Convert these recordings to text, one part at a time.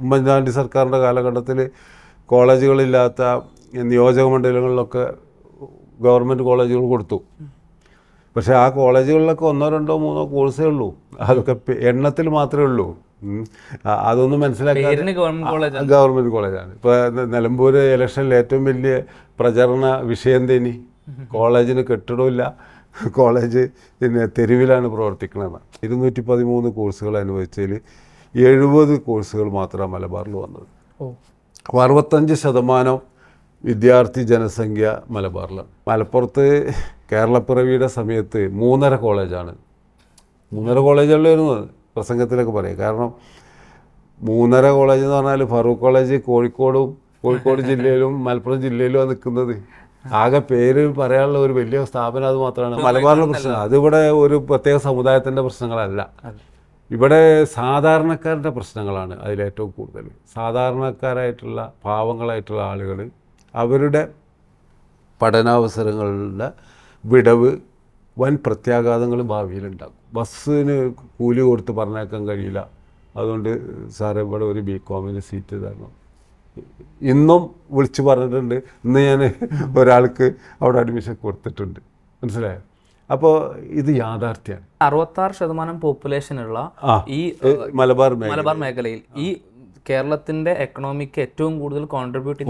ഉമ്മൻചാണ്ടി സർക്കാരിന്റെ കാലഘട്ടത്തിൽ കോളേജുകളില്ലാത്ത നിയോജക മണ്ഡലങ്ങളിലൊക്കെ ഗവൺമെന്റ് കോളേജുകൾ കൊടുത്തു. പക്ഷേ ആ കോളേജുകളിലൊക്കെ ഒന്നോ രണ്ടോ മൂന്നോ കോഴ്സേ ഉള്ളൂ. അതൊക്കെ എണ്ണത്തിൽ മാത്രമേ ഉള്ളൂ. അതൊന്നും മനസ്സിലാക്കാൻ ഗവൺമെന്റ് കോളേജാണ്. ഇപ്പോൾ നിലമ്പൂർ ഇലക്ഷനിൽ ഏറ്റവും വലിയ പ്രചരണ വിഷയം തേനി. കോളേജിന് കെട്ടിടമില്ല കോളേജ് പിന്നെ തെരുവിലാണ് പ്രവർത്തിക്കുന്നത് ഇരുന്നൂറ്റി പതിമൂന്ന് കോഴ്സുകൾ അനുവദിച്ചതിൽ എഴുപത് കോഴ്സുകൾ മാത്രമാണ് മലബാറിൽ വന്നത്. അപ്പോൾ അറുപത്തഞ്ച് ശതമാനം വിദ്യാർത്ഥി ജനസംഖ്യ മലബാറിലാണ്. മലപ്പുറത്ത് കേരളപ്പിറവിയുടെ സമയത്ത് മൂന്നര കോളേജാണ്. മൂന്നര കോളേജുകളിലായിരുന്നു പ്രസംഗത്തിലൊക്കെ പറയാം. കാരണം മൂന്നര കോളേജ് എന്ന് പറഞ്ഞാൽ ഫറൂഖ് കോളേജ് കോഴിക്കോടും കോഴിക്കോട് ജില്ലയിലും മലപ്പുറം ജില്ലയിലും നിൽക്കുന്നത് ആകെ പേര് പറയാനുള്ള ഒരു വലിയ സ്ഥാപനം അത് മാത്രമാണ്. മലബാറിലെ പ്രശ്നം. അതിവിടെ ഒരു പ്രത്യേക സമുദായത്തിന്റെ പ്രശ്നങ്ങളല്ല. ഇവിടെ സാധാരണക്കാരുടെ പ്രശ്നങ്ങളാണ് അതിലേറ്റവും കൂടുതൽ. സാധാരണക്കാരായിട്ടുള്ള പാവങ്ങളായിട്ടുള്ള ആളുകൾ അവരുടെ പഠനാവസരങ്ങളുടെ വിടവ് വൻ പ്രത്യാഘാതങ്ങൾ ഭാവിയിലുണ്ടാകും ബസ്സിന് കൂലി കൊടുത്ത് പറഞ്ഞേക്കാൻ കഴിയില്ല. അതുകൊണ്ട് സാറേ ഇവിടെ ഒരു ബി കോമിന് സീറ്റ് തരണം. ഇന്നും വിളിച്ച് പറഞ്ഞിട്ടുണ്ട്. ഇന്ന് ഞാൻ ഒരാൾക്ക് അവിടെ അഡ്മിഷൻ കൊടുത്തിട്ടുണ്ട്. മനസ്സിലായോ? അപ്പോൾ ഇത് യാഥാർത്ഥ്യമാണ് അറുപത്താറ് ശതമാനം പോപ്പുലേഷനുള്ള ഈ മലബാർ മലബാർ മേഖലയിൽ ഈ കേരളത്തിന്റെ എക്കണോമിക്ക് ഏറ്റവും കൂടുതൽ കോൺട്രിബ്യൂട്ട്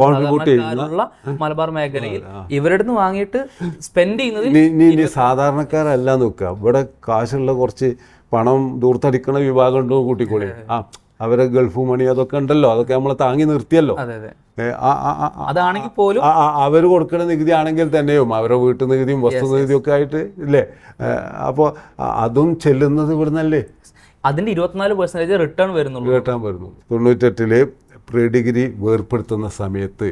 ചെയ്യുന്ന മലബാർ മേഖലയിൽ ഇവരുടെ നിന്ന് വാങ്ങിയിട്ട് സ്പെൻഡ് ചെയ്യുന്നത് സാധാരണക്കാരല്ല നോക്കുക. ഇവിടെ കാശുള്ള കുറച്ച് പണം ദൂർത്തടിക്കണ വിഭാഗം ഉണ്ടോ കൂട്ടിക്കോളി. ആ അവരെ ഗൾഫ് മണി അതൊക്കെ ഉണ്ടല്ലോ. അതൊക്കെ നമ്മളെ താങ്ങി നിർത്തിയല്ലോ. അതാണെങ്കിൽ പോലും അവർ കൊടുക്കുന്ന നികുതി ആണെങ്കിൽ തന്നെയും അവരുടെ വീട്ടു നികുതിയും വസ്തു നികുതിയും ഒക്കെ ആയിട്ട് ഇല്ലേ? അപ്പോൾ അതും ചെല്ലുന്നത് ഇവിടുന്നല്ലേ? അതിന്റെ ഇരുപത്തിനാല് പെർസെന്റേജ് റിട്ടേൺ വരുന്നുള്ളൂ. റിട്ടേൺ വരുന്നു തൊണ്ണൂറ്റെട്ടിൽ പ്രീ ഡിഗ്രി വേർപ്പെടുത്തുന്ന സമയത്ത്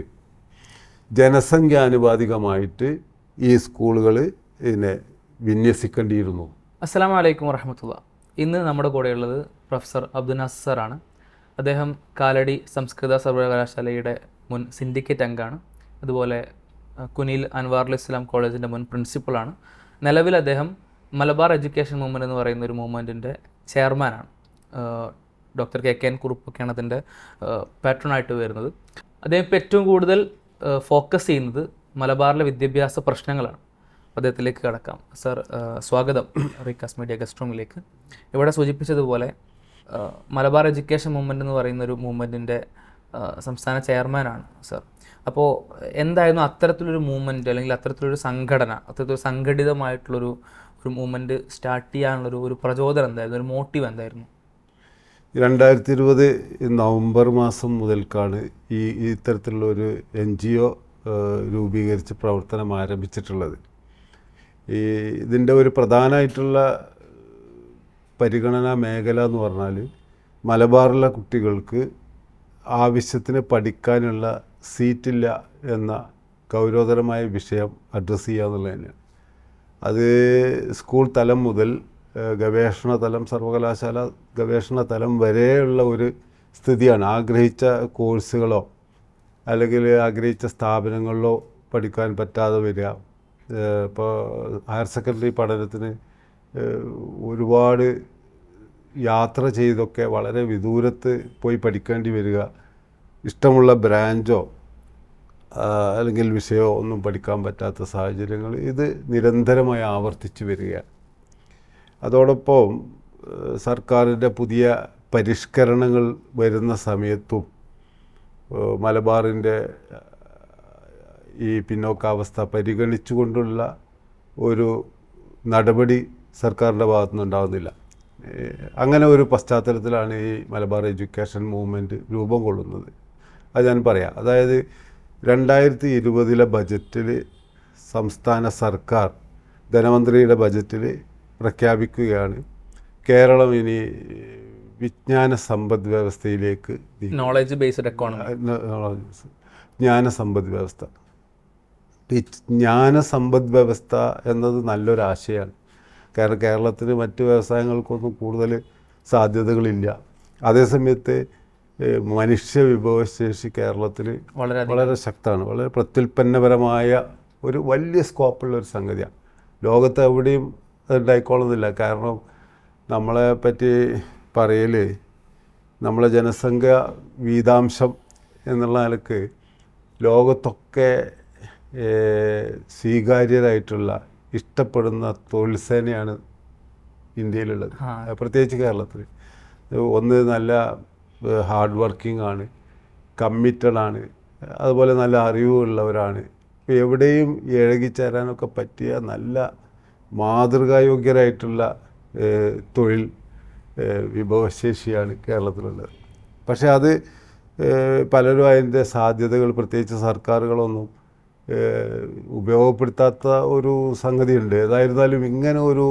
ജനസംഖ്യാനുപാതികമായിട്ട് ഈ സ്കൂളുകൾ ഇതിനെ വിന്യസിക്കേണ്ടിയിരുന്നു. അസ്സാം വലൈക്കും വറഹമത്തുള്ള. ഇന്ന് നമ്മുടെ കൂടെയുള്ളത് പ്രൊഫസർ അബ്ദുൽ സാറാണ് അദ്ദേഹം കാലടി സംസ്കൃത സർവകലാശാലയുടെ മുൻ സിൻഡിക്കേറ്റ് അംഗമാണ് അതുപോലെ കുനിൽ അൻവാറുൽ ഇസ്ലാം കോളേജിന്റെ മുൻ പ്രിൻസിപ്പളാണ് നിലവിൽ അദ്ദേഹം മലബാർ എഡ്യൂക്കേഷൻ മൂവ്മെന്റ് എന്ന് പറയുന്ന ഒരു മൂവ്മെന്റിന്റെ ചെയർമാനാണ് ഡോക്ടർ കെ കെ എൻ കുറുപ്പൊക്കെയാണ് അതിന്റെ പാട്രണായിട്ട് വരുന്നത്. അദ്ദേഹം ഇപ്പോൾ ഏറ്റവും കൂടുതൽ ഫോക്കസ് ചെയ്യുന്നത് മലബാറിലെ വിദ്യാഭ്യാസ പ്രശ്നങ്ങളാണ്. അദ്ദേഹത്തിലേക്ക് കടക്കാം. സർ സ്വാഗതം. റീകാസ് മീഡിയ ഗസ്റ്റ് റൂമിലേക്ക്. ഇവിടെ സൂചിപ്പിച്ചതുപോലെ മലബാർ എഡ്യൂക്കേഷൻ മൂവ്മെന്റ് എന്ന് പറയുന്ന ഒരു മൂവ്മെന്റിന്റെ സംസ്ഥാന ചെയർമാനാണ് സർ. അപ്പോൾ എന്തായിരുന്നു അത്തരത്തിലൊരു മൂവ്മെന്റ് അല്ലെങ്കിൽ അത്തരത്തിലൊരു സംഘടന അത്തരത്തിലൊരു സംഘടിതമായിട്ടുള്ളൊരു ഒരു മൂവ്മെന്റ് സ്റ്റാർട്ട് ചെയ്യാനുള്ളൊരു ഒരു പ്രചോദനം എന്തായിരുന്നു? ഒരു മോട്ടീവ് എന്തായിരുന്നു? രണ്ടായിരത്തി ഇരുപത് നവംബർ മാസം മുതൽക്കാണ് ഈ ഇത്തരത്തിലുള്ള ഒരു എൻ ജി ഒ രൂപീകരിച്ച് പ്രവർത്തനം ആരംഭിച്ചിട്ടുള്ളത്. ഈ ഇതിന്റെ ഒരു പ്രധാനമായിട്ടുള്ള പരിഗണനാ മേഖല എന്ന് പറഞ്ഞാൽ മലബാറിലെ കുട്ടികൾക്ക് ആവശ്യത്തിന് പഠിക്കാനുള്ള സീറ്റില്ല എന്ന ഗൗരവതരമായ വിഷയം അഡ്രസ്സ് ചെയ്യുക എന്നുള്ളത് തന്നെയാണ്. അത് സ്കൂൾ തലം മുതൽ ഗവേഷണ തലം സർവകലാശാല ഗവേഷണ തലം വരെയുള്ള ഒരു സ്ഥിതിയാണ്. ആഗ്രഹിച്ച കോഴ്സുകളോ അല്ലെങ്കിൽ ആഗ്രഹിച്ച സ്ഥാപനങ്ങളിലോ പഠിക്കാൻ പറ്റാതെ വരിക. ഇപ്പോൾ ഹയർ സെക്കൻഡറി പഠനത്തിന് ഒരുപാട് യാത്ര ചെയ്തൊക്കെ വളരെ വിദൂരത്ത് പോയി പഠിക്കേണ്ടി വരിക. ഇഷ്ടമുള്ള ബ്രാഞ്ചോ അല്ലെങ്കിൽ വിഷയമോ ഒന്നും പഠിക്കാൻ പറ്റാത്ത സാഹചര്യങ്ങൾ ഇത് നിരന്തരമായി ആവർത്തിച്ചു വരികയാണ്. അതോടൊപ്പം സർക്കാരിന്റെ പുതിയ പരിഷ്കരണങ്ങൾ വരുന്ന സമയത്തും മലബാറിന്റെ ഈ പിന്നോക്കാവസ്ഥ പരിഗണിച്ചുകൊണ്ടുള്ള ഒരു നടപടി സർക്കാരിന്റെ ഭാഗത്തുനിന്ന് ഉണ്ടാകുന്നില്ല അങ്ങനെ ഒരു പശ്ചാത്തലത്തിലാണ് ഈ മലബാർ എഡ്യൂക്കേഷൻ മൂവ്മെന്റ് രൂപം കൊള്ളുന്നത്. അത് ഞാൻ പറയാം. അതായത് രണ്ടായിരത്തി ഇരുപതിലെ ബജറ്റിൽ സംസ്ഥാന സർക്കാർ ധനമന്ത്രിയുടെ ബജറ്റിൽ പ്രഖ്യാപിക്കുകയാണ്. കേരളം ഇനി വിജ്ഞാന സമ്പദ് വ്യവസ്ഥയിലേക്ക്. നോളജ് ബേസ്ഡ് എക്കോണമി ജ്ഞാന സമ്പദ് വ്യവസ്ഥ. ഈ ജ്ഞാന സമ്പദ് വ്യവസ്ഥ എന്നത് നല്ലൊരു ആശയമാണ് കാരണം കേരളത്തിന് മറ്റ് വ്യവസായങ്ങൾക്കൊന്നും കൂടുതൽ സാധ്യതകളില്ല. അതേസമയത്ത് മനുഷ്യ വിഭവശേഷി കേരളത്തിൽ വളരെ വളരെ ശക്തമാണ്. വളരെ പ്രത്യുൽപ്പന്നപരമായ ഒരു വലിയ സ്കോപ്പുള്ള ഒരു സംഗതിയാണ്. ലോകത്ത് എവിടെയും ഉണ്ടായിക്കോളുന്നില്ല കാരണം നമ്മളെ പറ്റി പറയൽ നമ്മളെ ജനസംഖ്യ വീതാംശം എന്നുള്ള നിലയ്ക്ക് ലോകത്തൊക്കെ സ്വീകാര്യരായിട്ടുള്ള ഇഷ്ടപ്പെടുന്ന തൊഴിൽ സേനയാണ് ഇന്ത്യയിലുള്ളത്. പ്രത്യേകിച്ച് കേരളത്തിൽ ഒന്ന് നല്ല ഹാർഡ് വർക്കിംഗ് ആണ് കമ്മിറ്റഡ് ആണ് അതുപോലെ നല്ല അറിവുള്ളവരാണ്. എവിടെയും ഇഴകിച്ചേരാനൊക്കെ പറ്റിയ നല്ല മാതൃകായോഗ്യരായിട്ടുള്ള തൊഴിൽ വിഭവശേഷിയാണ് കേരളത്തിലുള്ളത്. പക്ഷേ അത് പലരും അതിന്റെ സാധ്യതകൾ പ്രത്യേകിച്ച് സർക്കാരുകളൊന്നും ഉപയോഗപ്പെടുത്താത്ത ഒരു സംഗതിയുണ്ട്. ഏതായിരുന്നാലും ഇങ്ങനെ ഒരു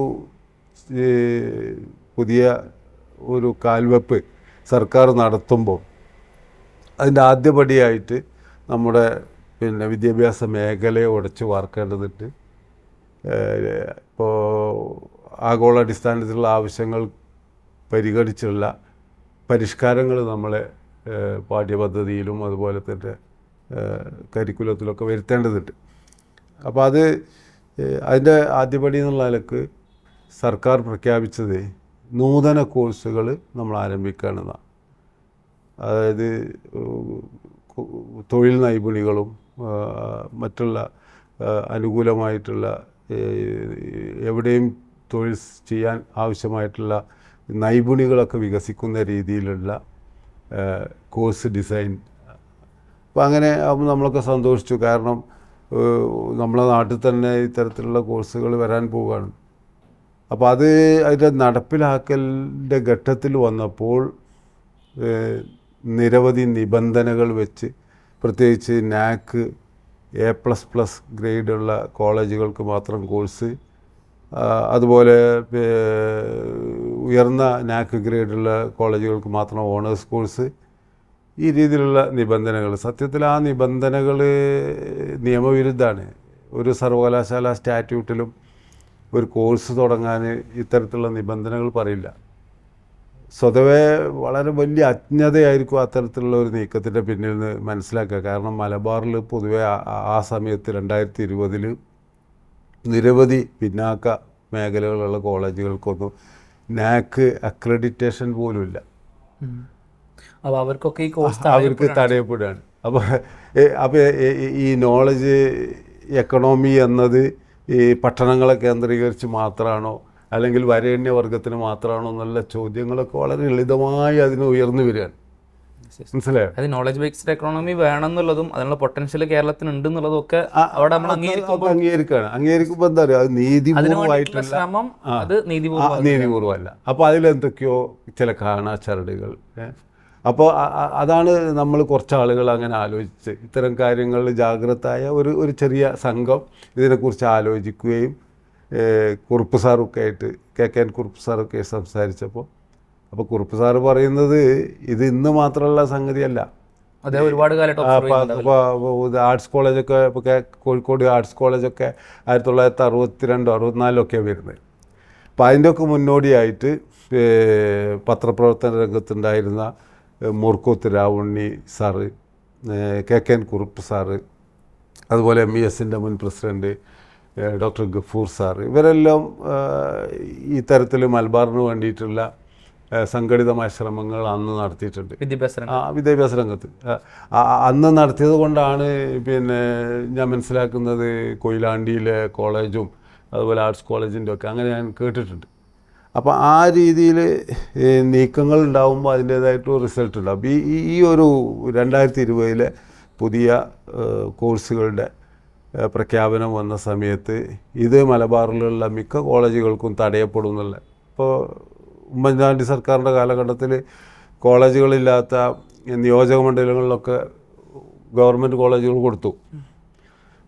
പുതിയ ഒരു കാൽവെപ്പ് സർക്കാർ നടത്തുമ്പോൾ അതിന്റെ ആദ്യപടിയായിട്ട് നമ്മുടെ പിന്നെ വിദ്യാഭ്യാസ മേഖലയെ ഉടച്ച് വാർക്കേണ്ടതുണ്ട് ഇപ്പോൾ ആഗോളാടിസ്ഥാനത്തിലുള്ള ആവശ്യങ്ങൾ പരിഗണിച്ചുള്ള പരിഷ്കാരങ്ങൾ നമ്മളെ പാഠ്യപദ്ധതിയിലും അതുപോലെ തന്നെ കരിക്കുലത്തിലൊക്കെ വരുത്തേണ്ടതുണ്ട്. അപ്പോൾ അത് അതിന്റെ ആദ്യപടി എന്നുള്ള നിലയ്ക്ക് സർക്കാർ പ്രഖ്യാപിച്ചത് നൂതന കോഴ്സുകൾ നമ്മൾ ആരംഭിക്കുകയാണെന്നാണ് അതായത് തൊഴിൽ നൈപുണികളും മറ്റുള്ള അനുകൂലമായിട്ടുള്ള എവിടെയും തൊഴിൽ ചെയ്യാൻ ആവശ്യമായിട്ടുള്ള നൈപുണികളൊക്കെ വികസിക്കുന്ന രീതിയിലുള്ള കോഴ്സ് ഡിസൈൻ അപ്പോൾ അങ്ങനെ നമ്മളൊക്കെ സന്തോഷിച്ചു. കാരണം നമ്മളെ നാട്ടിൽ തന്നെ ഇത്തരത്തിലുള്ള കോഴ്സുകൾ വരാൻ പോവുകയാണ്. അപ്പോൾ അത് അതിന്റെ നടപ്പിലാക്കലിന്റെ ഘട്ടത്തിൽ വന്നപ്പോൾ നിരവധി നിബന്ധനകൾ വെച്ച് പ്രത്യേകിച്ച് നാക്ക് എ പ്ലസ് പ്ലസ് ഗ്രേഡുള്ള കോളേജുകൾക്ക് മാത്രം കോഴ്സ് അതുപോലെ ഉയർന്ന നാക്ക് ഗ്രേഡുള്ള കോളേജുകൾക്ക് മാത്രം ഓണേഴ്സ് കോഴ്സ് ഈ രീതിയിലുള്ള നിബന്ധനകൾ. സത്യത്തിൽ ആ നിബന്ധനകൾ നിയമവിരുദ്ധമാണ് ഒരു സർവകലാശാല സ്റ്റാറ്റ്യൂട്ടിലും ഒരു കോഴ്സ് തുടങ്ങാൻ ഇത്തരത്തിലുള്ള നിബന്ധനകൾ പറയില്ല. സ്വതവേ വളരെ വലിയ അജ്ഞതയായിരിക്കും അത്തരത്തിലുള്ള ഒരു നീക്കത്തിന്റെ പിന്നിൽ നിന്ന് മനസ്സിലാക്കുക. കാരണം മലബാറിൽ പൊതുവേ ആ- സമയത്ത് രണ്ടായിരത്തി ഇരുപതിൽ നിരവധി പിന്നാക്ക മേഖലകളുള്ള കോളേജുകൾക്കൊന്നും നാക്ക് അക്രഡിറ്റേഷൻ പോലുമില്ല. അപ്പോൾ അവർക്കൊക്കെ ഈ കോഴ്സ് അവർക്ക് തടയപ്പെടുകയാണ് അപ്പോൾ അപ്പോൾ ഈ നോളജ് എക്കണോമി എന്നത് ഈ പട്ടണങ്ങളെ കേന്ദ്രീകരിച്ച് മാത്രമാണോ അല്ലെങ്കിൽ വരേണ്യ വർഗത്തിന് മാത്രമാണോ എന്നുള്ള ചോദ്യങ്ങളൊക്കെ വളരെ ലളിതമായി അതിന് ഉയർന്നു വരികയാണ്. മനസ്സിലായോ? അത് നോളജ് ബേസ്ഡ് എക്കണോമി വേണമെന്നുള്ളതും അതിനുള്ള പൊട്ടൻഷ്യൽ കേരളത്തിന് ഉണ്ട് എന്നുള്ളതും ഒക്കെ അവിടെ നമ്മൾ അംഗീകരിക്കുമ്പോൾ അംഗീകരിക്കുകയാണ് അംഗീകരിക്കുമ്പോൾ എന്താ പറയുക അത് നീതിപൂർവമായിട്ടുള്ള ശ്രമം അത് നീതിപൂർവം നീതിപൂർവമല്ല. അപ്പോൾ അതിലെന്തൊക്കെയോ ചില കാണാച്ചരടുകൾ അപ്പോൾ അതാണ് നമ്മൾ കുറച്ച് ആളുകൾ അങ്ങനെ ആലോചിച്ച്. ഇത്തരം കാര്യങ്ങളിൽ ജാഗ്രതായ ഒരു ഒരു ചെറിയ സംഘം ഇതിനെക്കുറിച്ച് ആലോചിക്കുകയും കുറുപ്പ് സാറൊക്കെ ആയിട്ട് കെ കെ എൻ കുറുപ്പ് സാറൊക്കെ സംസാരിച്ചപ്പോൾ അപ്പോൾ കുറുപ്പ് സാറ് പറയുന്നത് ഇത് ഇന്ന് മാത്രമുള്ള സംഗതിയല്ല. അതെ ഒരുപാട് കാലം ആർട്സ് കോളേജൊക്കെ ഇപ്പോൾ കോഴിക്കോട് ആർട്സ് കോളേജൊക്കെ ആയിരത്തി തൊള്ളായിരത്തി അറുപത്തിരണ്ടോ ഒക്കെ വരുന്നത്. അപ്പോൾ അതിന്റെയൊക്കെ മുന്നോടിയായിട്ട് പത്രപ്രവർത്തന രംഗത്തുണ്ടായിരുന്ന Moorkoth Ravunni sir K K N Kurup sir അതുപോലെ എം ഇ എസിന്റെ മുൻ പ്രസിഡന്റ് ഡോക്ടർ ഗഫൂർ സാർ ഇവരെല്ലാം ഈ തരത്തിൽ മലബാറിന് വേണ്ടിയിട്ടുള്ള സംഘടിതമായ ശ്രമങ്ങൾ അന്ന് നടത്തിയിട്ടുണ്ട്. വിദ്യാഭ്യാസ വിദ്യാഭ്യാസ രംഗത്ത്. അന്ന് നടത്തിയത് കൊണ്ടാണ് പിന്നെ ഞാൻ മനസ്സിലാക്കുന്നത് കൊയിലാണ്ടിയിലെ കോളേജും അതുപോലെ ആർട്സ് കോളേജിന്റെ ഒക്കെ അങ്ങനെ ഞാൻ കേട്ടിട്ടുണ്ട്. അപ്പോൾ ആ രീതിയിൽ നീക്കങ്ങൾ ഉണ്ടാകുമ്പോൾ അതിന്റേതായിട്ട് റിസൾട്ട് ഉണ്ടാവും. ഈ ഈ- ഒരു രണ്ടായിരത്തി ഇരുപതിലെ പുതിയ കോഴ്സുകളുടെ പ്രഖ്യാപനം വന്ന സമയത്ത് ഇത് മലബാറിലുള്ള മിക്ക കോളേജുകൾക്കും തടയപ്പെടും എന്നുള്ള. ഇപ്പോൾ ഉമ്മൻചാണ്ടി സർക്കാരിന്റെ കാലഘട്ടത്തിൽ കോളേജുകളില്ലാത്ത നിയോജക മണ്ഡലങ്ങളിലൊക്കെ ഗവൺമെന്റ് കോളേജുകൾ കൊടുത്തു.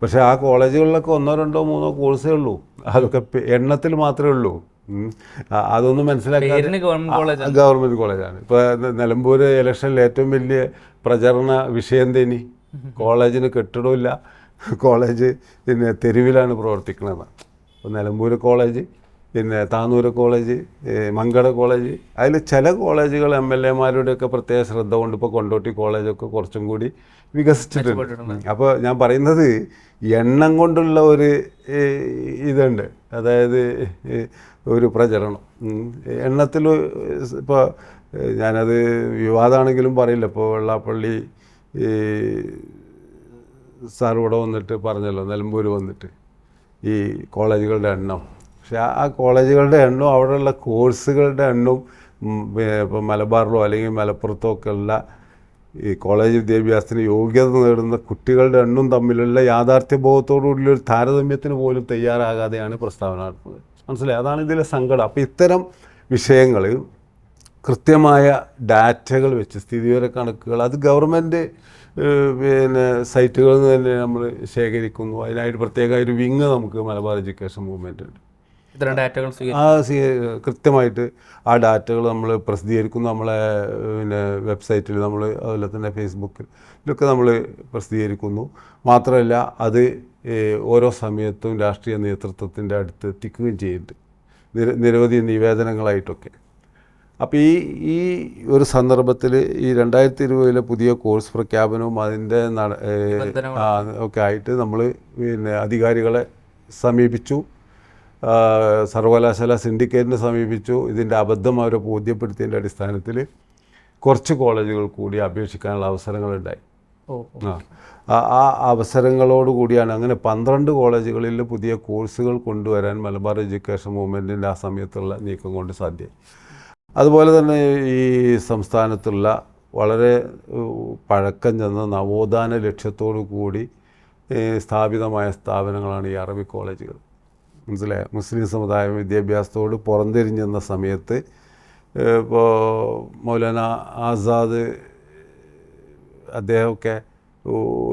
പക്ഷേ ആ കോളേജുകളിലൊക്കെ ഒന്നോ രണ്ടോ മൂന്നോ കോഴ്സേ ഉള്ളൂ. അതൊക്കെ എണ്ണത്തിൽ മാത്രമേ ഉള്ളൂ. അതൊന്നും മനസ്സിലാക്കാൻ ഗവൺമെന്റ് കോളേജാണ്. ഇപ്പോൾ നിലമ്പൂർ ഇലക്ഷനിൽ ഏറ്റവും വലിയ പ്രചരണ വിഷയം തന്നെ കോളേജിന് കെട്ടിടമില്ല കോളേജ് പിന്നെ തെരുവിലാണ് പ്രവർത്തിക്കുന്നത്. അപ്പോൾ നിലമ്പൂർ കോളേജ് പിന്നെ താനൂര് കോളേജ് മംഗള മങ്കട കോളേജ് അതിൽ ചില കോളേജുകൾ എം എൽ എമാരുടെയൊക്കെ പ്രത്യേക ശ്രദ്ധ കൊണ്ട് ഇപ്പോൾ കൊണ്ടോട്ടി കോളേജൊക്കെ കുറച്ചും കൂടി വികസിച്ചിട്ടുണ്ട്. അപ്പോൾ ഞാൻ പറയുന്നത് എണ്ണം കൊണ്ടുള്ള ഒരു ഇതുണ്ട്. അതായത് ഒരു പ്രചരണം. എണ്ണത്തിൽ ഇപ്പോൾ ഞാനത് വിവാദമാണെങ്കിലും പറയില്ല. ഇപ്പോൾ വെള്ളാപ്പള്ളി സാർ ഇവിടെ വന്നിട്ട് പറഞ്ഞല്ലോ നിലമ്പൂർ വന്നിട്ട് ഈ കോളേജുകളുടെ എണ്ണം. പക്ഷെ ആ- കോളേജുകളുടെ എണ്ണവും അവിടെയുള്ള കോഴ്സുകളുടെ എണ്ണവും ഇപ്പോൾ മലബാറിലോ അല്ലെങ്കിൽ മലപ്പുറത്തോ ഒക്കെ ഉള്ള ഈ കോളേജ് വിദ്യാഭ്യാസത്തിന് യോഗ്യത നേടുന്ന കുട്ടികളുടെ എണ്ണവും തമ്മിലുള്ള യാഥാർത്ഥ്യബോധത്തോടുകൂടിയുള്ള ഒരു താരതമ്യത്തിന് പോലും തയ്യാറാകാതെയാണ് പ്രസ്താവന നടത്തുന്നത് മനസ്സിലായി? അതാണ് ഇതിലെ സങ്കടം. അപ്പോൾ ഇത്തരം വിഷയങ്ങൾ കൃത്യമായ ഡാറ്റകൾ വെച്ച് സ്ഥിതിവിവര കണക്കുകൾ അത് ഗവൺമെന്റ് പിന്നെ സൈറ്റുകളിൽ നിന്ന് തന്നെ നമ്മൾ ശേഖരിക്കുന്നു. അതിനായിട്ട് പ്രത്യേക ഒരു വിങ് നമുക്ക് മലബാർ എഡ്യൂക്കേഷൻ മൂവ്മെന്റ് ഉണ്ട് ഇത്തരം ഡാറ്റകൾ സ്വീകരിക്കും ആ സി കൃത്യമായിട്ട് ആ ഡാറ്റകൾ നമ്മൾ പ്രസിദ്ധീകരിക്കുന്നു. നമ്മളെ പിന്നെ വെബ്സൈറ്റിൽ നമ്മൾ അതുപോലെ തന്നെ ഫേസ്ബുക്കിൽ ഇതിലൊക്കെ നമ്മൾ പ്രസിദ്ധീകരിക്കുന്നു. മാത്രമല്ല അത് ഓരോ സമയത്തും രാഷ്ട്രീയ നേതൃത്വത്തിന്റെ അടുത്ത് എത്തിക്കുകയും ചെയ്യുന്നുണ്ട് നിര നിരവധി നിവേദനങ്ങളായിട്ടൊക്കെ. അപ്പോൾ ഈ ഈ ഒരു സന്ദർഭത്തിൽ ഈ രണ്ടായിരത്തി ഇരുപതിലെ പുതിയ കോഴ്സ് പ്രഖ്യാപനവും അതിന്റെ ഒക്കെ ആയിട്ട് നമ്മൾ പിന്നെ അധികാരികളെ സമീപിച്ചു. സർവകലാശാല സിൻഡിക്കേറ്റിനെ സമീപിച്ചു. ഇതിന്റെ അബദ്ധം അവരെ ബോധ്യപ്പെടുത്തിയതിന്റെ അടിസ്ഥാനത്തിൽ കുറച്ച് കോളേജുകൾ കൂടി അപേക്ഷിക്കാനുള്ള അവസരങ്ങളുണ്ടായി ആ അവസരങ്ങളോട് കൂടിയാണ് അങ്ങനെ പന്ത്രണ്ട് കോളേജുകളിൽ പുതിയ കോഴ്സുകൾ കൊണ്ടുവരാൻ മലബാർ എഡ്യൂക്കേഷൻ മൂവ്മെന്റിന്റെ ആ സമയത്തുള്ള നീക്കം കൊണ്ട് സാധ്യമായി അതുപോലെ തന്നെ ഈ സംസ്ഥാനത്തുള്ള വളരെ പഴക്കം ചെന്ന നവോത്ഥാന ലക്ഷ്യത്തോടു കൂടി സ്ഥാപിതമായ സ്ഥാപനങ്ങളാണ് ഈ അറബി കോളേജുകൾ. മനസ്സിലായ മുസ്ലിം സമുദായം വിദ്യാഭ്യാസത്തോട് പുറംതിരിഞ്ഞെന്ന സമയത്ത് ഇപ്പോൾ മൗലാന ആസാദ് അദ്ദേഹമൊക്കെ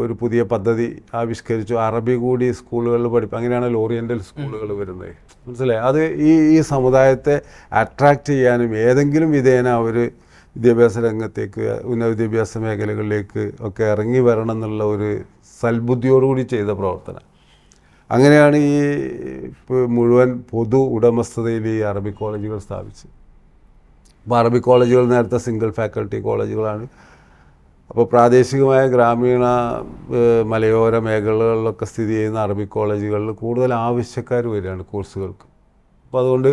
ഒരു പുതിയ പദ്ധതി ആവിഷ്കരിച്ചു. അറബി കൂടി സ്കൂളുകളിൽ പഠിപ്പ് അങ്ങനെയാണ് ഓറിയന്റൽ സ്കൂളുകൾ വരുന്നത്. മനസ്സിലായി? അത് ഈ ഈ സമുദായത്തെ അട്രാക്റ്റ് ചെയ്യാനും ഏതെങ്കിലും വിധേന അവർ വിദ്യാഭ്യാസ രംഗത്തേക്ക് ഉന്നത വിദ്യാഭ്യാസ മേഖലകളിലേക്ക് ഒക്കെ ഇറങ്ങി വരണം എന്നുള്ള ഒരു സൽബുദ്ധിയോടുകൂടി ചെയ്ത പ്രവർത്തനം. അങ്ങനെയാണ് ഈ മുഴുവൻ പൊതു ഉടമസ്ഥതയിൽ ഈ അറബി കോളേജുകൾ സ്ഥാപിച്ചത്. അപ്പോൾ അറബി കോളേജുകൾ നേരത്തെ സിംഗിൾ ഫാക്കൽറ്റി കോളേജുകളാണ്. അപ്പോൾ പ്രാദേശികമായ ഗ്രാമീണ മലയോര മേഖലകളിലൊക്കെ സ്ഥിതി ചെയ്യുന്ന അറബി കോളേജുകളിൽ കൂടുതൽ ആവശ്യക്കാർ വരികയാണ് കോഴ്സുകൾക്ക്. അപ്പോൾ അതുകൊണ്ട്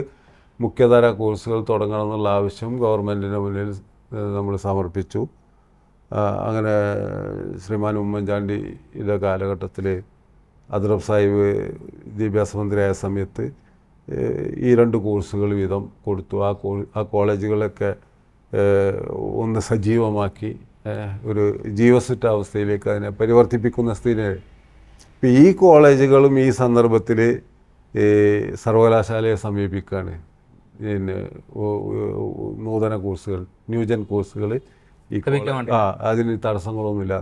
മുഖ്യധാര കോഴ്സുകൾ തുടങ്ങണം എന്നുള്ള ആവശ്യം ഗവൺമെന്റിന് മുന്നിൽ നമ്മൾ സമർപ്പിച്ചു. അങ്ങനെ ശ്രീമാൻ ഉമ്മൻചാണ്ടിയുടെ കാലഘട്ടത്തിൽ അദ്രബ് സാഹിബ് വിദ്യാഭ്യാസ മന്ത്രിയായ സമയത്ത് ഈ രണ്ട് കോഴ്സുകൾ വീതം കൊടുത്തു. ആ കോ ആ കോളേജുകളൊക്കെ ഒന്ന് സജീവമാക്കി ഒരു ജീവസുറ്റ അവസ്ഥയിലേക്ക് അതിനെ പരിവർത്തിപ്പിക്കുന്ന സ്ഥിതി ഇപ്പം ഈ കോളേജുകളും ഈ സന്ദർഭത്തിൽ സർവകലാശാലയെ സമീപിക്കുകയാണ് പിന്നെ നൂതന കോഴ്സുകൾ ന്യൂജൻ കോഴ്സുകൾ ഈ ആ അതിന് തടസ്സങ്ങളൊന്നുമില്ല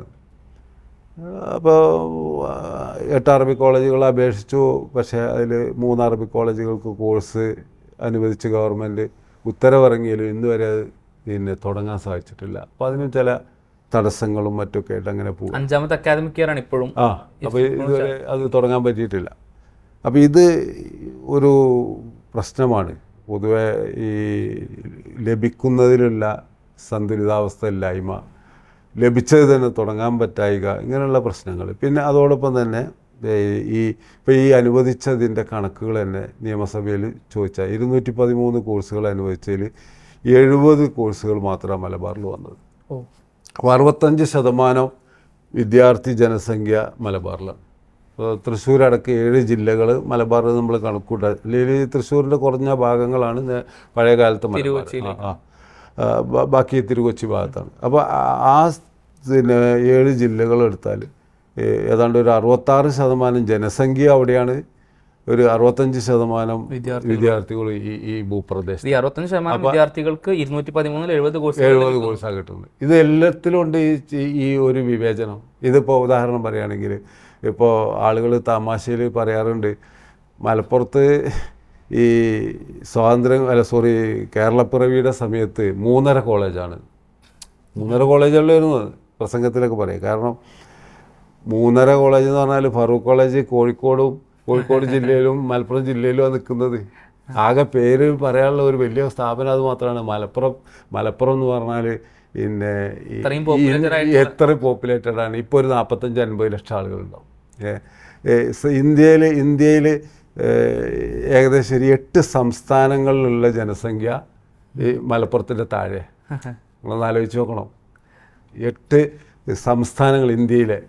അപ്പോൾ എട്ട് അറബി കോളേജുകൾ അപേക്ഷിച്ചു. പക്ഷേ അതിൽ മൂന്ന് അറബി കോളേജുകൾക്ക് കോഴ്സ് അനുവദിച്ച് ഗവൺമെന്റ് ഉത്തരവിറങ്ങിയാലും ഇന്ന് വരെ അത് പിന്നെ തുടങ്ങാൻ സാധിച്ചിട്ടില്ല. അപ്പോൾ അതിന് ചില തടസ്സങ്ങളും മറ്റൊക്കെ ആയിട്ട് അങ്ങനെ പോകും അഞ്ചാമത്തെ അക്കാദമിക് ഇയർ ആണ് ഇപ്പോഴും. ആ അപ്പോൾ ഇതുവരെ അത് തുടങ്ങാൻ പറ്റിയിട്ടില്ല. അപ്പോൾ ഇത് ഒരു പ്രശ്നമാണ്. പൊതുവെ ഈ ലഭിക്കുന്നതിലുള്ള സന്തുലിതാവസ്ഥ ഇല്ലായ്മ ലഭിച്ചത് തന്നെ തുടങ്ങാൻ പറ്റായിക ഇങ്ങനെയുള്ള പ്രശ്നങ്ങൾ. പിന്നെ അതോടൊപ്പം തന്നെ ഈ ഇപ്പോൾ ഈ അനുവദിച്ചതിന്റെ കണക്കുകൾ തന്നെ നിയമസഭയിൽ ചോദിച്ചാൽ ഇരുന്നൂറ്റി പതിമൂന്ന് കോഴ്സുകൾ അനുവദിച്ചതിൽ എഴുപത് കോഴ്സുകൾ മാത്രമാണ് മലബാറിൽ വന്നത്. അപ്പോൾ അറുപത്തഞ്ച് ശതമാനം വിദ്യാർത്ഥി ജനസംഖ്യ മലബാറിലാണ്. തൃശ്ശൂർ അടക്കം ഏഴ് ജില്ലകൾ മലബാറിൽ നമ്മൾ കണക്കൂട്ടുക. അല്ലെങ്കിൽ തൃശ്ശൂരിന്റെ കുറഞ്ഞ ഭാഗങ്ങളാണ് പഴയ കാലത്ത് മലബാർ. ആ, ബാക്കി തിരുകൊച്ചി ഭാഗത്താണ്. അപ്പോൾ ആ- പിന്നെ ഏഴ് ജില്ലകൾ എടുത്താൽ ഏതാണ്ട് ഒരു അറുപത്താറ് ശതമാനം ജനസംഖ്യ അവിടെയാണ് ഒരു അറുപത്തഞ്ച് ശതമാനം വിദ്യാർത്ഥി വിദ്യാർത്ഥികൾ ഈ ഈ ഭൂപ്രദേശത്ത്. ഈ അറുപത്തഞ്ച് ശതമാനം വിദ്യാർത്ഥികൾക്ക് ഇരുന്നൂറ്റി പതിമൂന്നിൽ എഴുപത് കോഴ്സ് എഴുപത് കോഴ്സാണ് കിട്ടുന്നത്. ഇത് എല്ലാത്തിലും ഉണ്ട് ഈ ഈ ഒരു വിവേചനം. ഇതിപ്പോൾ ഉദാഹരണം പറയുകയാണെങ്കിൽ ഇപ്പോൾ ആളുകൾ തമാശയിൽ പറയാറുണ്ട് മലപ്പുറത്ത് ഈ സ്വാതന്ത്ര്യം അല്ല സോറി കേരളപ്പിറവിയുടെ സമയത്ത് മൂന്നര കോളേജാണ്. മൂന്നര കോളേജുകളിലായിരുന്നു പ്രസംഗത്തിലൊക്കെ പറയും. കാരണം മൂന്നര കോളേജ് എന്ന് പറഞ്ഞാൽ ഫറൂഖ് കോളേജ് കോഴിക്കോടും കോഴിക്കോട് ജില്ലയിലും മലപ്പുറം ജില്ലയിലും ആണ് നിൽക്കുന്നത് ആകെ പേര് പറയാനുള്ള ഒരു വലിയ സ്ഥാപനം അത് മാത്രമാണ്. മലപ്പുറം മലപ്പുറം എന്ന് പറഞ്ഞാൽ പിന്നെ എത്ര പോപ്പുലേറ്റഡ് ആണ്. ഇപ്പോൾ ഒരു നാൽപ്പത്തഞ്ച് അൻപത് ലക്ഷം ആളുകളുണ്ടാവും. ഇന്ത്യയിൽ ഇന്ത്യയിൽ ഏകദേശം ഒരു എട്ട് സംസ്ഥാനങ്ങളിലുള്ള ജനസംഖ്യ ഈ മലപ്പുറത്തിന്റെ താഴെ. നിങ്ങളൊന്ന് ആലോചിച്ച് നോക്കണം. എട്ട് സംസ്ഥാനങ്ങൾ ഇന്ത്യയിലെ.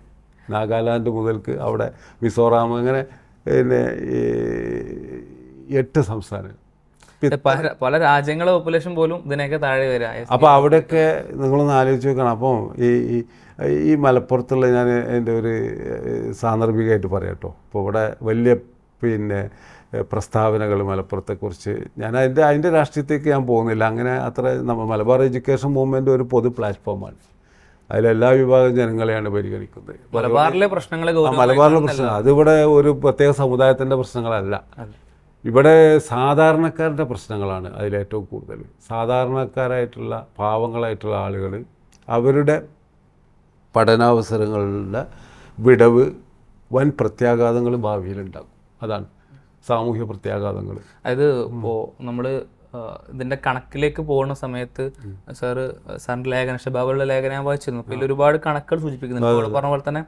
നാഗാലാൻഡ് മുതൽക്ക് അവിടെ മിസോറാം അങ്ങനെ പിന്നെ ഈ എട്ട് സംസ്ഥാനങ്ങൾ. പല പല രാജ്യങ്ങളെ പോപ്പുലേഷൻ പോലും ഇതിനൊക്കെ താഴെ വരിക അപ്പോൾ അവിടെയൊക്കെ നിങ്ങളൊന്ന് ആലോചിച്ച് നോക്കണം. അപ്പം ഈ ഈ- ഈ മലപ്പുറത്തുള്ള ഞാൻ എന്റെ ഒരു സാന്ദർഭികമായിട്ട് പറയാം കേട്ടോ ഇപ്പോൾ ഇവിടെ വലിയ പിന്നെ പ്രസ്താവനകൾ മലപ്പുറത്തെക്കുറിച്ച്. ഞാൻ അതിന്റെ അതിന്റെ രാഷ്ട്രീയത്തേക്ക് ഞാൻ പോകുന്നില്ല. അങ്ങനെ അത്ര നമ്മൾ മലബാർ എഡ്യൂക്കേഷൻ മൂവ്മെന്റ് ഒരു പൊതു പ്ലാറ്റ്ഫോമാണ്. അതിലെല്ലാ വിഭാഗം ജനങ്ങളെയാണ് പരിഗണിക്കുന്നത്. മലബാറിലെ പ്രശ്നങ്ങൾ മലബാറിലെ പ്രശ്നം അതിവിടെ ഒരു പ്രത്യേക സമുദായത്തിന്റെ പ്രശ്നങ്ങളല്ല. ഇവിടെ സാധാരണക്കാരുടെ പ്രശ്നങ്ങളാണ് അതിലേറ്റവും കൂടുതൽ. സാധാരണക്കാരായിട്ടുള്ള പാവങ്ങളായിട്ടുള്ള ആളുകൾ അവരുടെ പഠനാവസരങ്ങളുടെ വിടവ് വൻ പ്രത്യാഘാതങ്ങൾ ഭാവിയിലുണ്ടാകും അതാണ് സാമൂഹ്യ പ്രത്യാഘാതങ്ങൾ അതായത് ഇപ്പോൾ നമ്മൾ ഇതിന്റെ കണക്കിലേക്ക് പോകുന്ന സമയത്ത് സാറ് സാറിന്റെ ലേഖന ഷബാബുള്ള ലേഖനം ഞാൻ വായിച്ചിരുന്നു. അപ്പോൾ ഇതിൽ ഒരുപാട് കണക്കുകൾ സൂചിപ്പിക്കുന്നുണ്ട്. പറഞ്ഞ പോലെ തന്നെ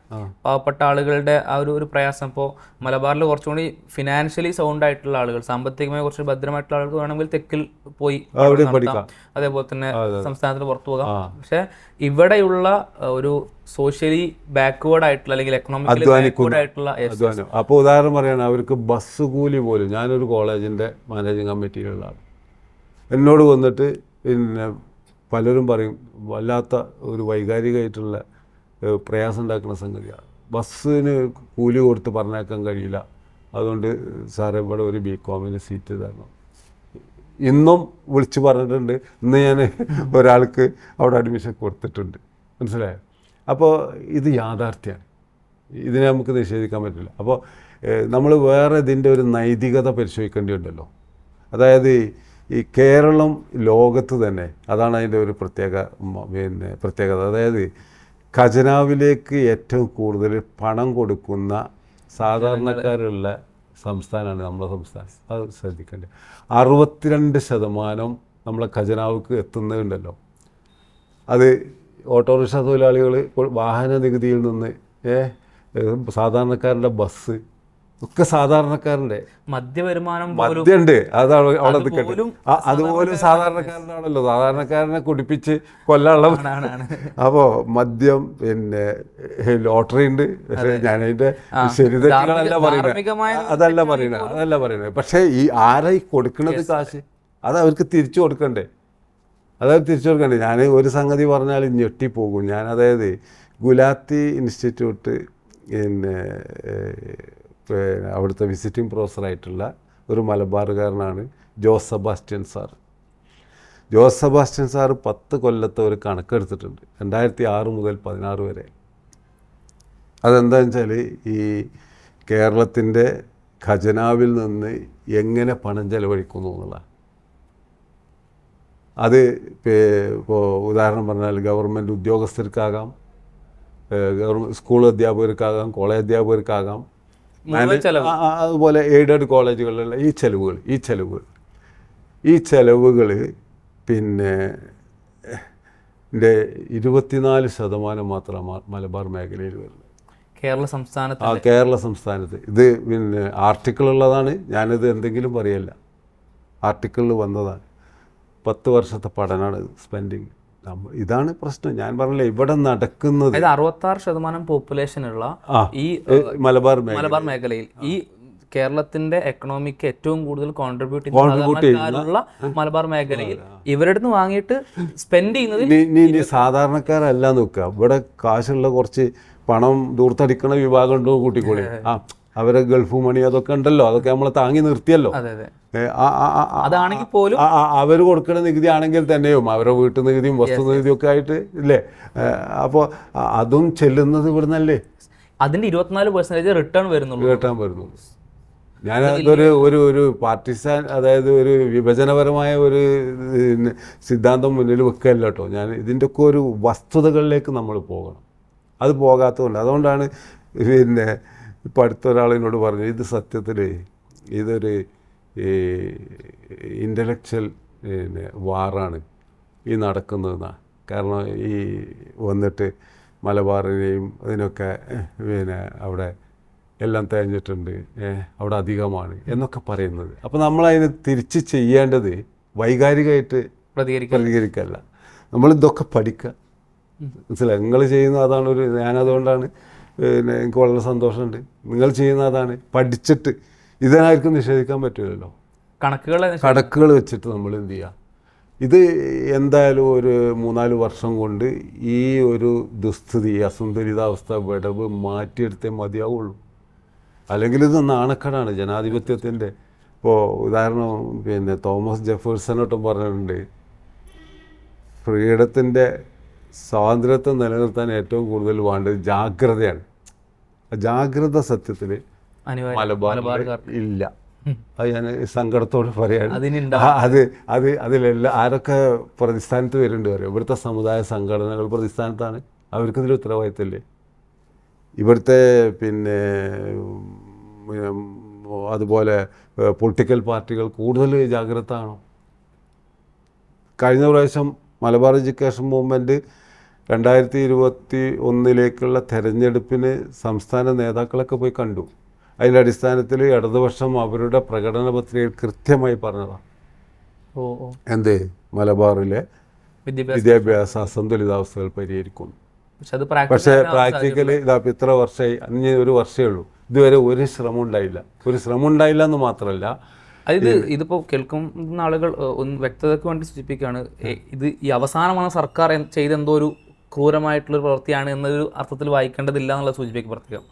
പാവപ്പെട്ട ആളുകളുടെ ആ ഒരു ഒരു പ്രയാസം. ഇപ്പോൾ മലബാറിൽ കുറച്ചുകൂടി ഫിനാൻഷ്യലി സൗണ്ട് ആയിട്ടുള്ള ആളുകൾ സാമ്പത്തികമായി കുറച്ച് ഭദ്രമായിട്ടുള്ള ആളുകൾ വേണമെങ്കിൽ തെക്കിൽ പോയി അതേപോലെ തന്നെ സംസ്ഥാനത്തിന് പുറത്തു പോകാം. പക്ഷെ ഇവിടെയുള്ള ഒരു സോഷ്യലി ബാക്ക്വേർഡ് ആയിട്ടുള്ള അല്ലെങ്കിൽ എക്കണോമിക്കലി ബാക്ക്വേർഡ് ആയിട്ടുള്ള അപ്പോൾ ഉദാഹരണം പറയുകയാണെങ്കിൽ അവർക്ക് ബസ് കൂലി പോലും ഞാനൊരു കോളേജിന്റെ മാനേജിങ് കമ്മിറ്റിയിലുള്ള ആൾ എന്നോട് വന്നിട്ട് പിന്നെ പലരും പറയും വല്ലാത്ത ഒരു വൈകാരികമായിട്ടുള്ള പ്രയാസം ഉണ്ടാക്കുന്ന സംഗതിയാണ് ബസ്സിന് കൂലി കൊടുത്ത് പറഞ്ഞേക്കാൻ കഴിയില്ല. അതുകൊണ്ട് സാറേ ഇവിടെ ഒരു ബി കോമിന് സീറ്റ് തരണം. ഇന്നും വിളിച്ച് പറഞ്ഞിട്ടുണ്ട്. ഇന്ന് ഞാൻ ഒരാൾക്ക് അവിടെ അഡ്മിഷൻ കൊടുത്തിട്ടുണ്ട്. മനസ്സിലായോ? അപ്പോൾ ഇത് യാഥാർത്ഥ്യമാണ് ഇതിനെ നമുക്ക് നിഷേധിക്കാൻ പറ്റില്ല. അപ്പോൾ നമ്മൾ വേറെ ഇതിന്റെ ഒരു നൈതികത പരിശോധിക്കേണ്ടി ഉണ്ടല്ലോ അതായത് ഈ കേരളം ലോകത്ത് തന്നെ അതാണ് അതിന്റെ ഒരു പ്രത്യേക പിന്നെ പ്രത്യേകത. അതായത് ഖജനാവിലേക്ക് ഏറ്റവും കൂടുതൽ പണം കൊടുക്കുന്ന സാധാരണക്കാരുള്ള സംസ്ഥാനമാണ് നമ്മുടെ സംസ്ഥാനം. അത് ശ്രദ്ധിക്കേണ്ടത്. അറുപത്തിരണ്ട് ശതമാനം നമ്മളെ ഖജനാവുക്ക് എത്തുന്നുണ്ടല്ലോ. അത് ഓട്ടോറിക്ഷ തൊഴിലാളികൾ വാഹന നികുതിയിൽ നിന്ന് സാധാരണക്കാരുടെ ബസ് ഒക്കെ സാധാരണക്കാരന്റെ. മദ്യവരുമാനം മദ്യമുണ്ട് അതാണ് അവിടെ നിൽക്കട്ടെ അതുപോലും സാധാരണക്കാരനാണല്ലോ. സാധാരണക്കാരനെ കുടിപ്പിച്ച് കൊല്ലാനുള്ള. അപ്പോൾ മദ്യം പിന്നെ ലോട്ടറി ഉണ്ട്. പക്ഷേ ഞാനതിന്റെ ശരി തെറ്റുകളല്ല പറയുന്നത്. അതല്ല പറയുന്നത്. അതല്ല പറയുന്നത്. പക്ഷേ ഈ ആരായി കൊടുക്കണത് കാശ്? അത് അവർക്ക് തിരിച്ചു കൊടുക്കണ്ടേ? അതായത് തിരിച്ചു കൊടുക്കണ്ടേ? ഞാൻ ഒരു സംഗതി പറഞ്ഞാൽ ഞെട്ടിപ്പോകും ഞാൻ അതായത് ഗുലാത്തി ഇൻസ്റ്റിറ്റ്യൂട്ട് പിന്നെ അവിടുത്തെ വിസിറ്റിംഗ് പ്രൊഫസറായിട്ടുള്ള ഒരു മലബാറുകാരനാണ് ജോസ് സെബാസ്റ്റ്യൻ സാർ. ജോസ് സെബാസ്റ്റ്യൻ സാർ പത്ത് കൊല്ലത്തെ ഒരു കണക്കെടുത്തിട്ടുണ്ട് രണ്ടായിരത്തി ആറ് മുതൽ പതിനാറ് വരെ. അതെന്താണെന്ന് വെച്ചാൽ ഈ കേരളത്തിന്റെ ഖജനാവിൽ നിന്ന് എങ്ങനെ പണം ചെലവഴിക്കുന്നു എന്നുള്ള അത് ഇപ്പോൾ ഉദാഹരണം പറഞ്ഞാൽ ഗവൺമെന്റ് ഉദ്യോഗസ്ഥർക്കാകാം സ്കൂൾ അധ്യാപകർക്കാകാം കോളേജ് അധ്യാപകർക്കാകാം അതുപോലെ എയ്ഡഡ് കോളേജുകളിലുള്ള ഈ ചെലവുകൾ ഈ ചെലവുകൾ. ഈ ചെലവുകൾ പിന്നെ ഇരുപത്തിനാല് ശതമാനം മാത്രം മലബാർ മേഖലയിൽ വരുന്നത്. കേരള സംസ്ഥാനത്ത് ആ കേരള സംസ്ഥാനത്ത്. ഇത് പിന്നെ ആർട്ടിക്കിൾ ഉള്ളതാണ് ഞാനിത് എന്തെങ്കിലും പറയല്ല. ആർട്ടിക്കിളിൽ വന്നതാണ്. പത്ത് വർഷത്തെ പഠനമാണ് സ്പെൻഡിങ് ഇതാണ് പ്രശ്നം. ഞാൻ പറഞ്ഞില്ലേ ഇവിടെ നടക്കുന്നത്. അതായത് അറുപത്തി ആറ് ശതമാനം പോപ്പുലേഷൻ ഉള്ള ഈ മലബാർ മലബാർ മേഖലയിൽ. ഈ കേരളത്തിന്റെ എക്കണോമിക്ക് ഏറ്റവും കൂടുതൽ കോൺട്രിബ്യൂട്ട് ചെയ്യുന്ന മലബാർ മേഖലയിൽ ഇവരുടെ നിന്ന് വാങ്ങിയിട്ട് സ്പെൻഡ് ചെയ്യുന്നത് സാധാരണക്കാരല്ല നോക്കുക. ഇവിടെ കാശുള്ള കുറച്ച് പണം ദൂർത്തടിക്കണ വിഭാഗം ഉണ്ടോ കൂട്ടിക്കോളി. ആ അവരെ ഗൾഫ് മണി അതൊക്കെ ഉണ്ടല്ലോ. അതൊക്കെ നമ്മളെ താങ്ങി നിർത്തിയല്ലോ. അതെ അതെ. അതാണെങ്കിൽ പോലും അവർ കൊടുക്കുന്ന നികുതി ആണെങ്കിൽ തന്നെയും അവരുടെ വീട്ടു നികുതിയും വസ്തു നികുതിയും ഒക്കെ ആയിട്ട് ഇല്ലേ? അപ്പോ അതും ചെല്ലുന്നത് ഇവിടുന്നല്ലേ? അതിന്റെ ഇരുപത്തിനാല് പെർസെന്റേജ് റിട്ടേൺ വരുന്നുള്ളൂ. റിട്ടേൺ വരുന്നുള്ളൂ. ഞാൻ അതൊരു ഒരു ഒരു പാർട്ടിസാൻ അതായത് ഒരു വിഭജനപരമായ ഒരു സിദ്ധാന്തം മുന്നിൽ വെക്കുകയല്ല കേട്ടോ ഞാൻ ഇതിന്റെ ഒക്കെ ഒരു വസ്തുതകളിലേക്ക് നമ്മൾ പോകണം. അത് പോകാത്തതുകൊണ്ട്. അതുകൊണ്ടാണ് പിന്നെ ഇപ്പം അടുത്ത ഒരാൾ എന്നോട് പറഞ്ഞു ഇത് സത്യത്തിൽ ഇതൊരു ഈ ഇന്റലക്ച്വൽ പിന്നെ വാറാണ് ഈ നടക്കുന്നതെന്നാണ് കാരണം ഈ വന്നിട്ട് മലബാറിനെയും അതിനൊക്കെ പിന്നെ അവിടെ എല്ലാം തേഞ്ഞിട്ടുണ്ട് അവിടെ അധികമാണ് എന്നൊക്കെ പറയുന്നത്. അപ്പോൾ നമ്മളതിന് തിരിച്ച് ചെയ്യേണ്ടത് വൈകാരികമായിട്ട് പ്രതികരിക്കുക. പ്രതികരിക്കല്ല നമ്മൾ ഇതൊക്കെ പഠിക്കുക. മനസ്സിലായി? നിങ്ങൾ ചെയ്യുന്ന അതാണ് ഒരു ഞാനതുകൊണ്ടാണ് പിന്നെ എനിക്ക് വളരെ സന്തോഷമുണ്ട്. നിങ്ങൾ ചെയ്യുന്ന അതാണ് പഠിച്ചിട്ട് ഇതിനായിരിക്കും നിഷേധിക്കാൻ പറ്റില്ലല്ലോ. കണക്കുകൾ കണക്കുകൾ വെച്ചിട്ട് നമ്മൾ എന്ത് ചെയ്യുക ഇത് എന്തായാലും ഒരു മൂന്നാൽ വർഷം കൊണ്ട് ഈ ഒരു ദുസ്ഥിതി അസന്തുലിതാവസ്ഥ വിടവ് മാറ്റിയെടുത്തേ മതിയാവുള്ളൂ. അല്ലെങ്കിൽ ഇത് നാണക്കടാണ്. ജനാധിപത്യത്തിന്റെ ഇപ്പോൾ ഉദാഹരണം പിന്നെ തോമസ് ജെഫേഴ്സനോട്ടും പറഞ്ഞിട്ടുണ്ട്. ഫ്രീഡത്തിന്റെ സ്വാതന്ത്ര്യത്തെ നിലനിർത്താൻ ഏറ്റവും കൂടുതൽ വേണ്ടത് ജാഗ്രതയാണ്. ആ ജാഗ്രത സത്യത്തിൽ മലബാർ ഇല്ല. അത് ഞാൻ സങ്കടത്തോട് പറയാണ് അത് അത് അതിലെല്ലാം ആരൊക്കെ പ്രതിസ്ഥാനത്ത് വരുന്നുണ്ട് പറയും ഇവിടുത്തെ സമുദായ സംഘടനകൾ പ്രതിസ്ഥാനത്താണ്. അവർക്ക് ഇതിൽ ഉത്തരവാദിത്തമില്ലേ? ഇവിടുത്തെ പിന്നെ അതുപോലെ പൊളിറ്റിക്കൽ പാർട്ടികൾ കൂടുതൽ ജാഗ്രത ആണോ കഴിഞ്ഞ പ്രാവശ്യം മലബാർ എഡ്യൂക്കേഷൻ മൂവ്മെന്റ് രണ്ടായിരത്തി ഇരുപത്തി ഒന്നിലേക്കുള്ള തെരഞ്ഞെടുപ്പിന് സംസ്ഥാന നേതാക്കളൊക്കെ പോയി കണ്ടു. അതിന്റെ അടിസ്ഥാനത്തിൽ ഇടതുപക്ഷം അവരുടെ പ്രകടന പത്രികയിൽ കൃത്യമായി പറഞ്ഞതാണ്. എന്ത്? മലബാറിലെ വിദ്യാഭ്യാസം അസന്തുലിതാവസ്ഥകൾ പരിഹരിക്കും പക്ഷെ പ്രാക്ടിക്കലി ഇതാ ഇത്ര വർഷമായി അഞ്ഞ് ഒരു വർഷമേ ഉള്ളൂ. ഇതുവരെ ഒരു ശ്രമം ഉണ്ടായില്ല. ഒരു ശ്രമം ഉണ്ടായില്ല എന്ന് മാത്രമല്ല അതായത് ഇതിപ്പോൾ കേൾക്കുന്ന ആളുകൾ ഒന്ന് വ്യക്തതയ്ക്ക് വേണ്ടി സൂചിപ്പിക്കുകയാണ് ഇത് ഈ അവസാനമാണ് സർക്കാർ ചെയ്തെന്തോ ചെയ്ത എന്തോ ഒരു ക്രൂരമായിട്ടുള്ള പ്രവൃത്തിയാണ് എന്നൊരു അർത്ഥത്തിൽ വായിക്കേണ്ടതില്ല എന്നുള്ള സൂചിപ്പിക്കും പ്രത്യേകം.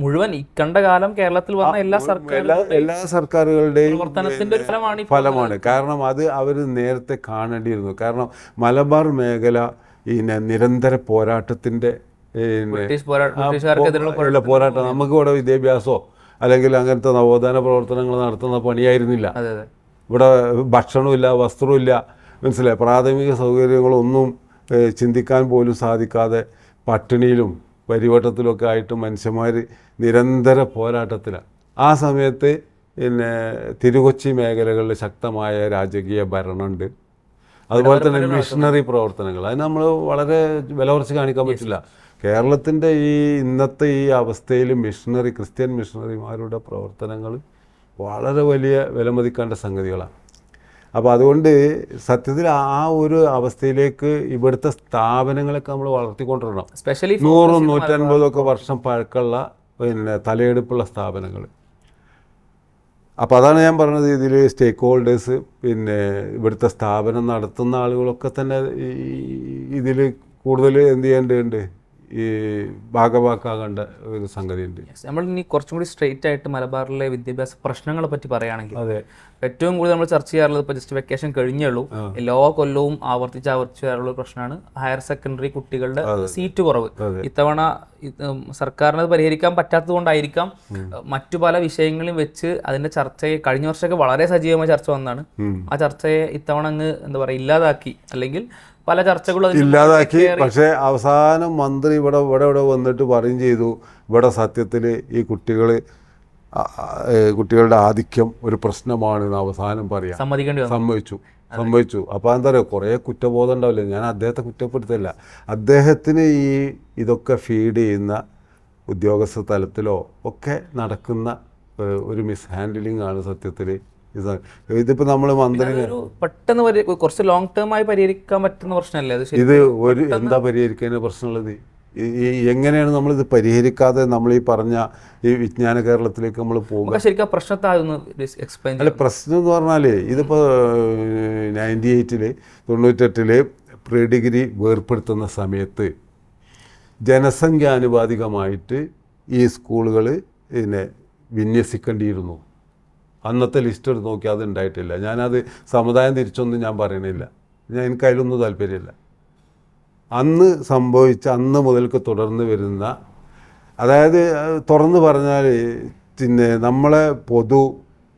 മുഴുവൻ ഇക്കണ്ട കാലം കേരളത്തിൽ വന്ന എല്ലാ സർക്കാർ എല്ലാ സർക്കാരുകളുടെയും ഫലമാണ് കാരണം അത് അവർ നേരത്തെ കാണേണ്ടിയിരുന്നു. കാരണം മലബാർ മേഖല പിന്നെ നിരന്തര പോരാട്ടത്തിന്റെ പോരാട്ടം നമുക്ക് ഇവിടെ വിദ്യാഭ്യാസമോ അല്ലെങ്കിൽ അങ്ങനത്തെ നവോത്ഥാന പ്രവർത്തനങ്ങൾ നടത്തുന്ന പണിയായിരുന്നില്ല. ഇവിടെ ഭക്ഷണമില്ല വസ്ത്രമില്ല. മനസ്സിലായി? പ്രാഥമിക സൗകര്യങ്ങളൊന്നും ചിന്തിക്കാൻ പോലും സാധിക്കാതെ പട്ടിണിയിലും പരിവട്ടത്തിലൊക്കെ ആയിട്ട് മനുഷ്യന്മാർ നിരന്തര പോരാട്ടത്തിലാണ് ആ സമയത്ത് പിന്നെ തിരുകൊച്ചി മേഖലകളിൽ ശക്തമായ രാജകീയ ഭരണമുണ്ട് അതുപോലെ തന്നെ മിഷണറി പ്രവർത്തനങ്ങൾ. അത് നമ്മൾ വളരെ വില കുറച്ച് കാണിക്കാൻ പറ്റില്ല. കേരളത്തിന്റെ ഈ ഇന്നത്തെ ഈ അവസ്ഥയിൽ മിഷണറി ക്രിസ്ത്യൻ മിഷണറിമാരുടെ പ്രവർത്തനങ്ങൾ വളരെ വലിയ വിലമതിക്കേണ്ട സംഗതികളാണ് അപ്പോൾ അതുകൊണ്ട് സത്യത്തിൽ ആ ഒരു അവസ്ഥയിലേക്ക് ഇവിടുത്തെ സ്ഥാപനങ്ങളൊക്കെ നമ്മൾ വളർത്തിക്കൊണ്ടിരണം സ്പെഷ്യലി നൂറും നൂറ്റൻപതൊക്കെ വർഷം പഴക്കമുള്ള പിന്നെ തലയെടുപ്പുള്ള സ്ഥാപനങ്ങൾ അപ്പോൾ അതാണ് ഞാൻ പറഞ്ഞത് ഇതിൽ സ്റ്റേക്ക് ഹോൾഡേഴ്സ് പിന്നെ ഇവിടുത്തെ സ്ഥാപനം നടത്തുന്ന ആളുകളൊക്കെ തന്നെ ഈ ഇതിൽ കൂടുതൽ എന്ത് ചെയ്യേണ്ടതുണ്ട്? ഈ ഭാഗവാക്കാകേണ്ട ഒരു സംഗതിയുണ്ട്. നമ്മൾ ഇനി കുറച്ചും കൂടി സ്ട്രെയിറ്റ് ആയിട്ട് മലബാറിലെ വിദ്യാഭ്യാസ പ്രശ്നങ്ങളെ പറ്റി പറയുകയാണെങ്കിൽ അതെ. ഏറ്റവും കൂടുതൽ നമ്മൾ ചർച്ച ചെയ്യാറുള്ളത് ഇപ്പോൾ ജസ്റ്റ് വെക്കേഷൻ കഴിഞ്ഞേ ഉള്ളൂ എല്ലാ കൊല്ലവും ആവർത്തിച്ച് ആവർത്തിച്ച് വരാനുള്ള ഒരു പ്രശ്നമാണ് ഹയർ സെക്കൻഡറി കുട്ടികളുടെ സീറ്റ് കുറവ്. ഇത്തവണ സർക്കാരിന് അത് പരിഹരിക്കാൻ പറ്റാത്തത് കൊണ്ടായിരിക്കാം. മറ്റു പല വിഷയങ്ങളും വെച്ച് അതിന്റെ ചർച്ചയെ കഴിഞ്ഞ വർഷമൊക്കെ വളരെ സജീവമായ ചർച്ച വന്നതാണ്. ആ ചർച്ചയെ ഇത്തവണ അങ്ങ് എന്താ പറയുക ഇല്ലാതാക്കി. അല്ലെങ്കിൽ പല ചർച്ചകളും ഇല്ലാതാക്കി. പക്ഷേ അവസാനം മന്ത്രി ഇവിടെ ഇവിടെ ഇവിടെ വന്നിട്ട് പറയും ചെയ്തു ഇവിടെ സത്യത്തിൽ ഈ കുട്ടികൾ കുട്ടികളുടെ ആധിക്യം ഒരു പ്രശ്നമാണ് എന്ന് അവസാനം പറയാം. സംഭവിച്ചു സംഭവിച്ചു അപ്പോൾ എന്താ പറയുക കുറേ കുറ്റബോധം ഉണ്ടാവില്ല? ഞാൻ അദ്ദേഹത്തെ കുറ്റപ്പെടുത്തില്ല. അദ്ദേഹത്തിന് ഈ ഇതൊക്കെ ഫീഡ് ചെയ്യുന്ന ഉദ്യോഗസ്ഥ തലത്തിലോ ഒക്കെ നടക്കുന്ന ഒരു മിസ് ഹാൻഡിലിംഗ് ആണ് സത്യത്തിൽ ഇത് ഇതിപ്പോൾ നമ്മൾ മന്ത്രിനെ പെട്ടെന്ന് കുറച്ച് ലോങ് ടേം ആയി പരിഹരിക്കാൻ പറ്റുന്ന പ്രശ്നമല്ലേ? അത് ഇത് ഒരു എന്താ പരിഹരിക്കാൻ പ്രശ്നമുള്ളത്? ഈ- എങ്ങനെയാണ് നമ്മൾ ഇത് പരിഹരിക്കാതെ നമ്മൾ ഈ പറഞ്ഞ ഈ വിജ്ഞാന കേരളത്തിലേക്ക് നമ്മൾ പോകുക ശരിക്കും എക്സ്പ്ലെയിൻ അല്ല പ്രശ്നം എന്ന് പറഞ്ഞാൽ ഇതിപ്പോൾ നയന്റി എയ്റ്റിൽ തൊണ്ണൂറ്റെട്ടിൽ പ്രീ ഡിഗ്രി വേർപ്പെടുത്തുന്ന സമയത്ത് ജനസംഖ്യാനുപാതികമായിട്ട് ഈ സ്കൂളുകൾ പിന്നെ വിന്യസിക്കേണ്ടിയിരുന്നു. അന്നത്തെ ലിസ്റ്റ് എടുത്ത് നോക്കി അത് ഉണ്ടായിട്ടില്ല ഞാനത് സമുദായം തിരിച്ചൊന്നും ഞാൻ പറയണില്ല. ഞാൻ എനിക്ക് അതിലൊന്നും താല്പര്യമില്ല. അന്ന് സംഭവിച്ച അന്ന് മുതൽക്ക് തുടർന്ന് വരുന്ന അതായത് അത് തുറന്ന് പറഞ്ഞാൽ പിന്നെ നമ്മളെ പൊതു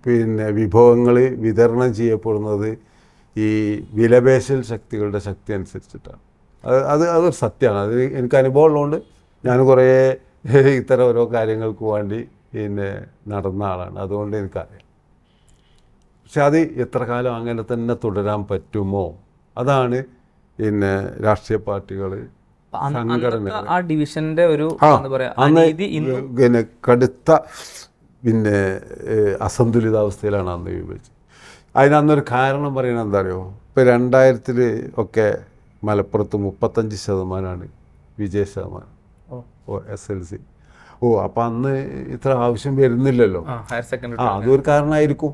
പിന്നെ വിഭവങ്ങൾ വിതരണം ചെയ്യപ്പെടുന്നത് ഈ വിലപേശൽ ശക്തികളുടെ ശക്തി അനുസരിച്ചിട്ടാണ്. അത് അത് അതൊരു സത്യമാണ്. അത് എനിക്ക് അനുഭവം ഉള്ളതുകൊണ്ട് ഞാൻ കുറേ ഇത്തരം ഓരോ കാര്യങ്ങൾക്ക് വേണ്ടി പിന്നെ നടന്ന ആളാണ്. അതുകൊണ്ട് എനിക്കറിയാം. പക്ഷെ അത് എത്ര കാലം അങ്ങനെ തന്നെ തുടരാൻ പറ്റുമോ? അതാണ് പിന്നെ രാഷ്ട്രീയ പാർട്ടികൾ സംഘടന ആ ഡിവിഷന്റെ ഒരു അന്ന് പിന്നെ കടുത്ത പിന്നെ അസന്തുലിതാവസ്ഥയിലാണ് അന്ന് വിഭജിച്ചത്. അതിന് അന്നൊരു കാരണം പറയുന്നത് എന്താ അറിയോ ഇപ്പോൾ രണ്ടായിരത്തിൽ ഒക്കെ മലപ്പുറത്ത് മുപ്പത്തഞ്ച് ശതമാനമാണ് വിജയ ശതമാനം. ഓ. S L C. ഓ അപ്പം അന്ന് ഇത്ര ആവശ്യം വരുന്നില്ലല്ലോ. ആ സെക്കൻഡറി ആ അതൊരു കാരണമായിരിക്കും.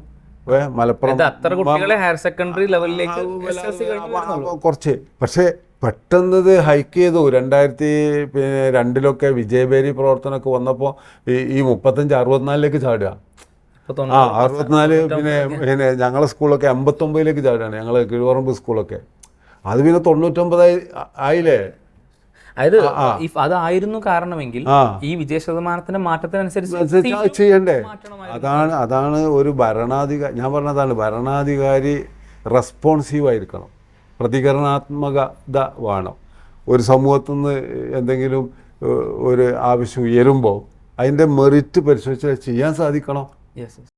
മലപ്പുറം അത്ര കുട്ടികളെ ഹയർ സെക്കൻഡറി ലെവലിലേക്ക് കുറച്ച്. പക്ഷേ പെട്ടെന്ന് ഇത് ഹൈക്ക് ചെയ്തു. രണ്ടായിരത്തി പിന്നെ രണ്ടിലൊക്കെ വിജയബേരി പ്രവർത്തനമൊക്കെ വന്നപ്പോൾ ഈ ഈ മുപ്പത്തഞ്ച് അറുപത്തിനാലിലേക്ക് ചാടുക. ആ അറുപത്തിനാല് പിന്നെ പിന്നെ ഞങ്ങളെ സ്കൂളൊക്കെ എൺപത്തൊമ്പതിലേക്ക് ചാടുകയാണ്. ഞങ്ങൾ കിഴുവറമ്പ് സ്കൂളൊക്കെ. അത് പിന്നെ തൊണ്ണൂറ്റൊമ്പതായി ആയില്ലേ? അതായത് ഇഫ് അതായിരുന്നു കാരണമെങ്കിൽ ഈ വിജയ ശതമാനത്തിന്റെ മാറ്റത്തിനനുസരിച്ച് ചെയ്യണ്ടേ? അതാണ് അതാണ് ഒരു ഭരണാധികാരി ഞാൻ പറഞ്ഞതാണ് ഭരണാധികാരി റെസ്പോൺസീവ് ആയിരിക്കണം. പ്രതികരണാത്മകത വേണം. ഒരു സമൂഹത്തു നിന്ന് എന്തെങ്കിലും ഒരു ആവശ്യം ഉയരുമ്പോൾ അതിന്റെ മെറിറ്റ് പരിശോധിച്ച് അത് ചെയ്യാൻ സാധിക്കണം? യെസ്